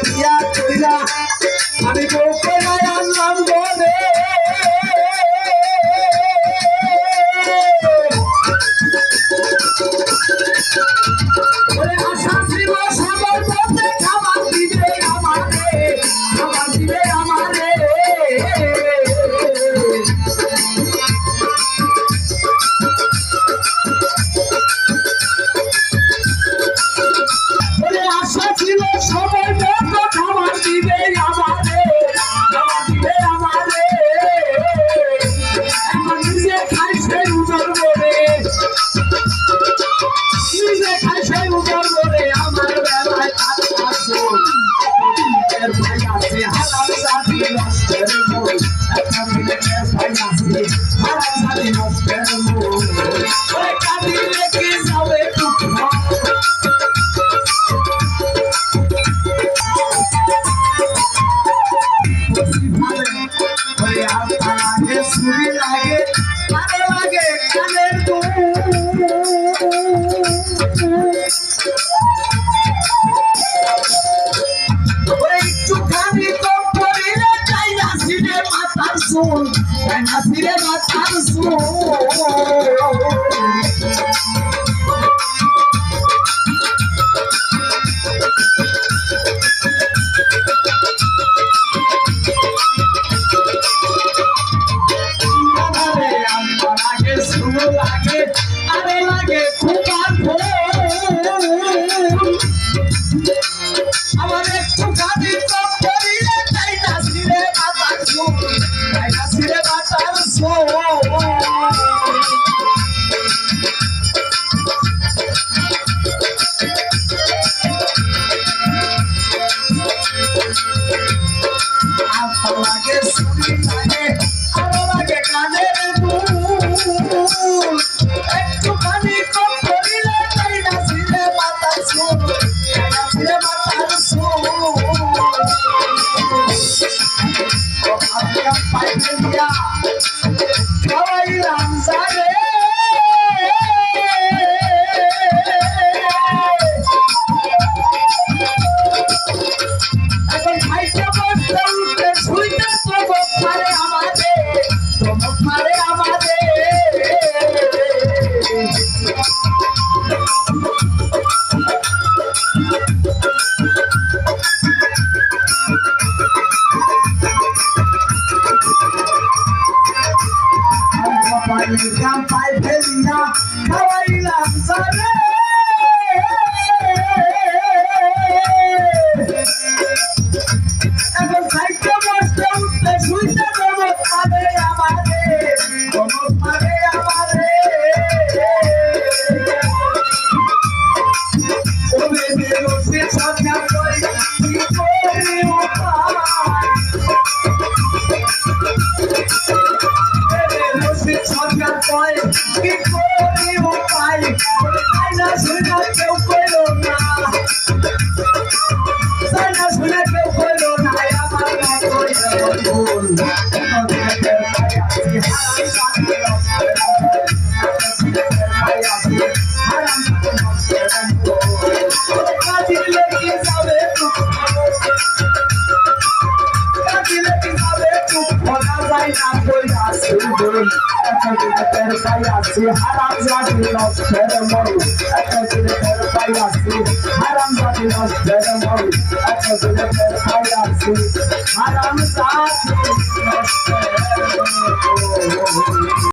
ya, ya, ছিল সবার মধ্যে খাবার দিবে আমারে খাবার দিবে আমারে এখন নিজে খাইছে নাসিরে মাথার চুল আরে আমার আগে শুরু লাগে আরে লাগে খুবার লাগে সুরি লাগে আলো লাগে কানের দুল। একটুখানি কম করিলে তাই নাচিলে মাথার চুল নাচিলে মাথার চুল পাইলে দিয়া পাই ফেলিয়া খাওয়াইলাম সারে এখন খাইতে বসতে উঠতে শুইতে চমক মারে আমাদের হয় তের পাই আসি হারাম জাতি নষ্টের মরু এতদিন তের পাই আসি হারাম জাতি নষ্টের মরু এতদিন তের পাই আসি হারাম জাতি নষ্টের মরু